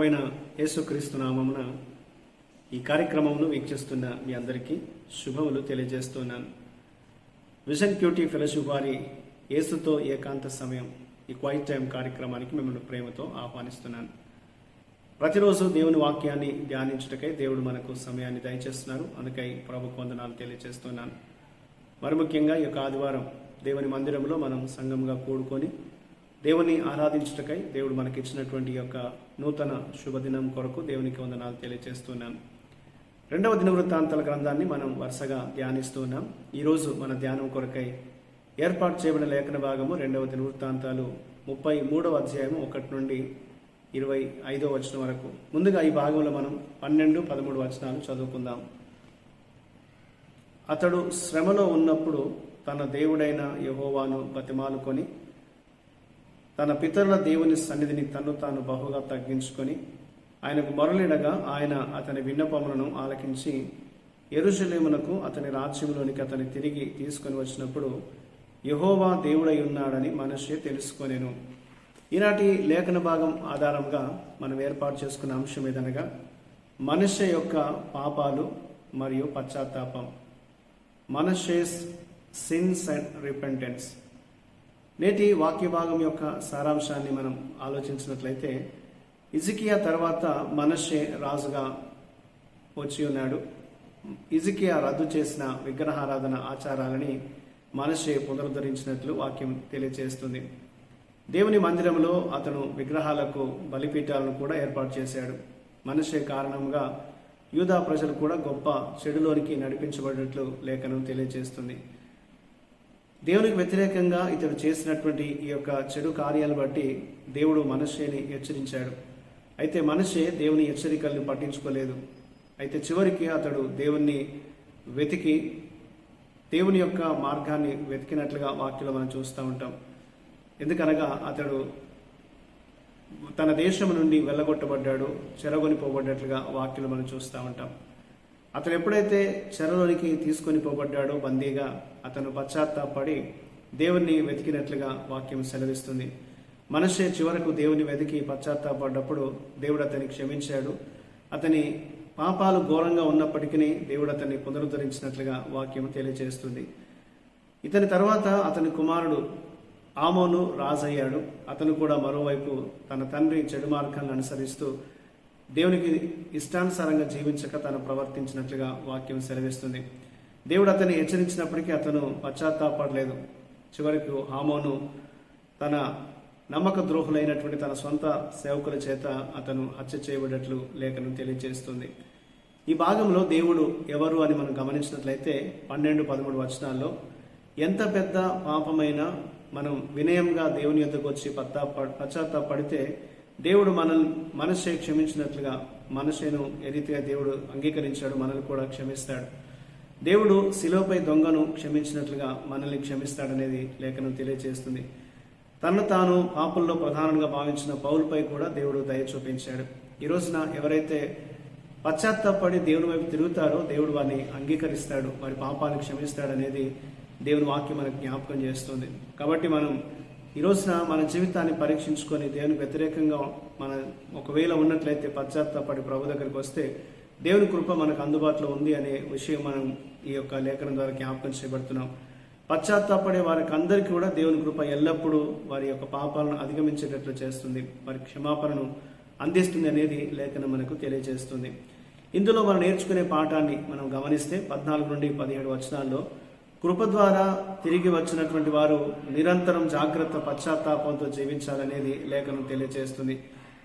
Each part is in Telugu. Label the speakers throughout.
Speaker 1: ప్రభైన యేసుక్రీస్తు నామమున ఈ కార్యక్రమమును వీక్షిస్తున్న మీ అందరికీ శుభములు తెలియజేస్తున్నాను. విజన్ క్యూటీ ఫెలోషిప్ వారి యేసుతో ఏకాంత సమయం ఈ క్వైట్ టైం కార్యక్రమానికి మిమ్మల్ని ప్రేమతో ఆహ్వానిస్తున్నాను. ప్రతిరోజు దేవుని వాక్యాన్ని ధ్యానించుటకై దేవుడు మనకు సమయాన్ని దయచేస్తున్నారు. అందుకై ప్రభు వందనాలు తెలియజేస్తున్నాను. మరి ముఖ్యంగా ఈ యొక్క ఆదివారం దేవుని మందిరంలో మనం సంఘంగా కూడుకొని దేవుని ఆరాధించుటకై దేవుడు మనకి ఇచ్చినటువంటి యొక్క నూతన శుభదినం కొరకు దేవునికి వందనాలు తెలియజేస్తున్నాను రెండవ దినవృత్తాంతాల గ్రంథాన్ని మనం వరుసగా ధ్యానిస్తున్నాం. ఈరోజు మన ధ్యానం కొరకై ఏర్పాటు చేయబడిన లేఖన భాగము రెండవ దినవృత్తాంతాలు ముప్పై మూడవ అధ్యాయము ఒకటి నుండి ఇరవై ఐదో వచనం వరకు. ముందుగా ఈ భాగంలో మనం పన్నెండు పదమూడు వచనాలు చదువుకుందాం. అతడు శ్రమలో ఉన్నప్పుడు తన దేవుడైన యహోవాను బతిమాలుకొని తన పితరుల దేవుని సన్నిధిని తను తాను బహుగా తగ్గించుకొని ఆయనకు మరలిడగా ఆయన అతని విన్నపములను ఆలకించి ఎరుషలేమునకు అతని రాజ్యంలోనికి అతని తిరిగి తీసుకొని వచ్చినప్పుడు యహోవా దేవుడై ఉన్నాడని మనిషి తెలుసుకొనేను. ఈనాటి లేఖన భాగం ఆధారంగా మనం ఏర్పాటు చేసుకున్న అంశం ఏదనగా మనుష్య యొక్క పాపాలు మరియు పశ్చాత్తాపం. మనషేస్ సిన్స్ అండ్ రిపెంటెన్స్ నేటి వాక్య భాగం యొక్క సారాంశాన్ని మనం ఆలోచించినట్లయితే ఇజికియా తర్వాత మనషే రాజుగా వచ్చి ఉన్నాడు. ఇజికియా రద్దు చేసిన విగ్రహారాధన ఆచారాలని మనషే పునరుద్ధరించినట్లు వాక్యం తెలియజేస్తుంది దేవుని మందిరంలో అతను విగ్రహాలకు బలిపీఠాలను కూడా ఏర్పాటు చేశాడు. మనషే కారణంగా యూదా ప్రజలు కూడా గొప్ప చెడులోనికి నడిపించబడినట్లు లేఖనం తెలియజేస్తుంది దేవునికి వ్యతిరేకంగా ఇతడు చేసినటువంటి ఈ యొక్క చెడు కార్యాలు బట్టి దేవుడు మనషేని హెచ్చరించాడు. అయితే మనషే దేవుని హెచ్చరికల్ని పట్టించుకోలేదు. అయితే చివరికి అతడు దేవుణ్ణి వెతికి దేవుని యొక్క మార్గాన్ని వెతికినట్లుగా వాక్యలో మనం చూస్తూ ఉంటాం. ఎందుకనగా అతడు తన దేశం నుండి వెళ్ళగొట్టబడ్డాడు చెరగొనిపోబడ్డట్లుగా వాక్యలు మనం చూస్తూ ఉంటాం. అతను ఎప్పుడైతే చెరలోనికి తీసుకొని పోబడ్డాడో బందీగా అతను పశ్చాత్తాపడి దేవుణ్ణి వెతికినట్లుగా వాక్యం సెలవిస్తుంది. మనిషి చివరకు దేవుని వెతికి పశ్చాత్తాపడ్డప్పుడు దేవుడు అతన్ని క్షమించాడు. అతని పాపాలు ఘోరంగా ఉన్నప్పటికీ దేవుడు అతన్ని పునరుద్ధరించినట్లుగా వాక్యం తెలియజేస్తుంది ఇతని తర్వాత అతని కుమారుడు ఆమోను రాజయ్యాడు. అతను కూడా మరోవైపు తన తండ్రి చెడు మార్గాలను అనుసరిస్తూ దేవునికి ఇష్టానుసారంగా జీవించక తను ప్రవర్తించినట్లుగా వాక్యం సెలవిస్తుంది. దేవుడు అతన్ని హెచ్చరించినప్పటికీ అతను పశ్చాత్తాపడలేదు. చివరికి హామోను తన నమ్మక ద్రోహులైనటువంటి తన సొంత సేవకుల చేత అతను హత్య చేయబడినట్లు లేఖను తెలియజేస్తుంది. ఈ భాగంలో దేవుడు ఎవరు అని మనం గమనించినట్లయితే పన్నెండు పదమూడు వచనాల్లో ఎంత పెద్ద పాపమైనా మనం వినయంగా దేవుని యొద్దకు వచ్చి పశ్చాత్తాపడితే దేవుడు మనల్ని మనసే క్షమించినట్లుగా మనసేను ఏ రీతిగా దేవుడు అంగీకరించాడు మనల్ని కూడా క్షమిస్తాడు. దేవుడు శిలోపై దొంగను క్షమించినట్లుగా మనల్ని క్షమిస్తాడనేది లేఖనం తెలియజేస్తుంది తను తాను పాపుల్లో ప్రధానంగా భావించిన పౌలపై కూడా దేవుడు దయ చూపించాడు. ఈ రోజున ఎవరైతే పశ్చాత్తాపడి దేవుని వైపు తిరుగుతారో దేవుడు వారిని అంగీకరిస్తాడు వారి పాపాలను క్షమిస్తాడనేది దేవుని వాక్యం మనకు జ్ఞాపకం చేస్తుంది. కాబట్టి మనం ఈ రోజున మన జీవితాన్ని పరీక్షించుకొని దేవునికి వ్యతిరేకంగా మన ఒకవేళ ఉన్నట్లయితే పశ్చాత్తాపడి ప్రభు దగ్గరికి వస్తే దేవుని కృప మనకు అందుబాటులో ఉంది అనే విషయం మనం ఈ యొక్క లేఖనం ద్వారా జ్ఞాపకం చేయబడుతున్నాం. పశ్చాత్తాపడే వారికి అందరికీ కూడా దేవుని కృప ఎల్లప్పుడూ వారి యొక్క పాపాలను అధిగమించేటట్లు చేస్తుంది. వారి క్షమాపణను అందిస్తుంది అనేది లేఖనం మనకు తెలియజేస్తుంది. ఇందులో మనం నేర్చుకునే పాఠాన్ని మనం గమనిస్తే పద్నాలుగు నుండి పదిహేడు వచనాల్లో కృప ద్వారా తిరిగి వచ్చినటువంటి వారు నిరంతరం జాగ్రత్త పశ్చాత్తాపంతో జీవించాలనేది లేఖనం తెలియజేస్తుంది.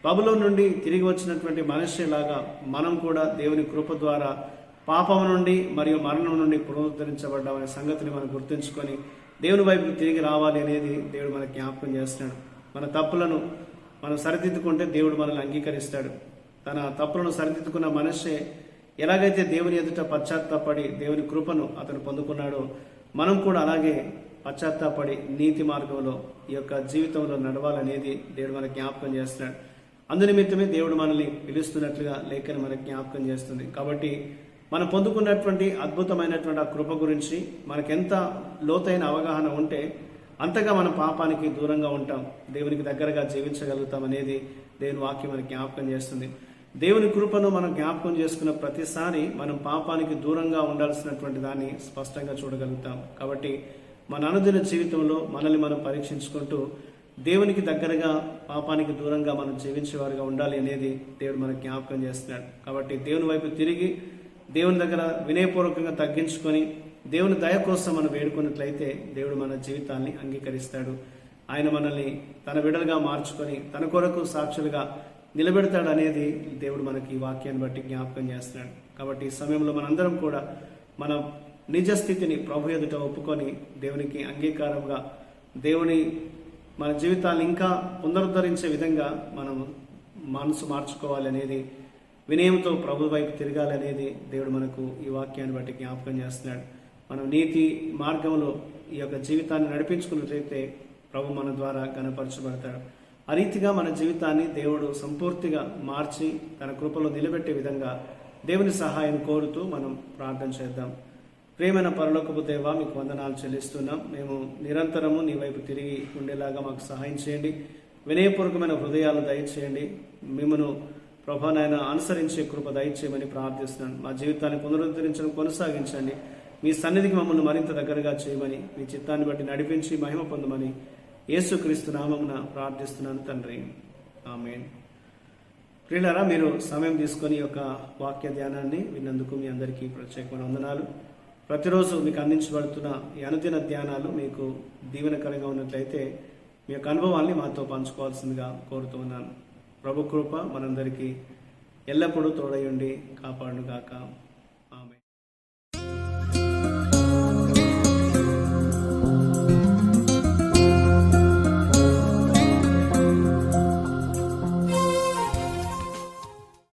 Speaker 1: బబులో నుండి తిరిగి వచ్చినటువంటి మనుష్యలాగా మనం కూడా దేవుని కృప ద్వారా పాపం నుండి మరియు మరణం నుండి పునరుద్ధరించబడ్డామనే సంగతిని మనం గుర్తుంచుకొని దేవుని వైపు తిరిగి రావాలి అనేది దేవుడు మనకు జ్ఞాపకం చేస్తున్నాడు. మన తప్పులను మనం సరిదిద్దుకుంటే దేవుడు మనల్ని అంగీకరిస్తాడు. తన తప్పులను సరిదిద్దుకున్న మనిషే ఎలాగైతే దేవుని ఎదుట పశ్చాత్తాపడి దేవుని కృపను అతను పొందుకున్నాడో మనం కూడా అలాగే పశ్చాత్తాపడి నీతి మార్గంలో ఈ యొక్క జీవితంలో నడవాలనేది దేవుడు మనకు జ్ఞాపకం చేస్తున్నాడు. అందునిమిత్తమే దేవుడు మనల్ని పిలుస్తున్నట్లుగా లేఖను మనకు జ్ఞాపకం చేస్తుంది. కాబట్టి మనం పొందుకున్నటువంటి అద్భుతమైనటువంటి ఆ కృప గురించి మనకెంత లోతైన అవగాహన ఉంటే అంతగా మన పాపానికి దూరంగా ఉంటాం దేవునికి దగ్గరగా జీవించగలుగుతాం అనేది దేవుని వాక్యం మనకి జ్ఞాపకం చేస్తుంది. దేవుని కృపను మనం జ్ఞాపకం చేసుకున్న ప్రతిసారి మనం పాపానికి దూరంగా ఉండాల్సినటువంటి దాన్ని స్పష్టంగా చూడగలుగుతాం. కాబట్టి మన అనుదిన జీవితంలో మనల్ని మనం పరీక్షించుకుంటూ దేవునికి దగ్గరగా పాపానికి దూరంగా మనం జీవించేవారుగా ఉండాలి అనేది దేవుడు మనకు జ్ఞాపకం చేస్తున్నాడు. కాబట్టి దేవుని వైపు తిరిగి దేవుని దగ్గర వినయపూర్వకంగా తగ్గించుకొని దేవుని దయ కోసం మనం వేడుకున్నట్లయితే దేవుడు మన జీవితాన్ని అంగీకరిస్తాడు. ఆయన మనల్ని తన విడలుగా మార్చుకొని తన కొరకు సాక్షులుగా నిలబెడతాడు అనేది దేవుడు మనకి ఈ వాక్యాన్ని బట్టి జ్ఞాపకం చేస్తున్నాడు. కాబట్టి ఈ సమయంలో మనందరం కూడా మన నిజ స్థితిని ప్రభు ఎదుట ఒప్పుకొని దేవునికి అంగీకారంగా దేవుని మన జీవితాన్ని ఇంకా పునరుద్ధరించే విధంగా మనం మనసు మార్చుకోవాలి అనేది వినయంతో ప్రభు వైపు తిరగాలి అనేది దేవుడు మనకు ఈ వాక్యాన్ని బట్టి జ్ఞాపకం చేస్తున్నాడు. మనం నీతి మార్గంలో ఈ యొక్క జీవితాన్ని నడిపించుకున్నట్లయితే ప్రభు మన ద్వారా గణపరచబడతాడు ఆ రీతిగా మన జీవితాన్ని దేవుడు సంపూర్తిగా మార్చి తన కృపలో నిలబెట్టే విధంగా దేవుని సహాయం కోరుతూ మనం ప్రార్థన చేద్దాం. ప్రేమైన పరలోకపు దేవా మీకు వందనాలు చెల్లిస్తున్నాం. మేము నిరంతరము నీ వైపు తిరిగి ఉండేలాగా మాకు సహాయం చేయండి. వినయపూర్వకమైన హృదయాలు దయచేయండి. మిమ్మను ప్రభానైనా అనుసరించే కృప దయచేయమని ప్రార్థిస్తున్నాను మా జీవితాన్ని పునరుద్ధరించడం కొనసాగించండి. మీ సన్నిధికి మమ్మల్ని మరింత దగ్గరగా చేయమని మీ చిత్తాన్ని బట్టి నడిపించి మహిమ పొందమని యేసుక్రీస్తు నామమున ప్రార్థిస్తున్నాను తండ్రి. ఆమె ప్రియులారా మీరు సమయం తీసుకొని ఒక యొక్క వాక్య ధ్యానాన్ని విన్నందుకు మీ అందరికీ ప్రత్యేకమైన వందనాలు. ప్రతిరోజు మీకు అందించబడుతున్న ఈ అనుదిన ధ్యానాలు మీకు దీవెనకరంగా ఉన్నట్లయితే మీ యొక్క అనుభవాల్ని మాతో పంచుకోవాల్సిందిగా కోరుతూ ఉన్నాను. ప్రభు కృప మనందరికీ ఎల్లప్పుడూ తోడయుండి కాపాడుగాక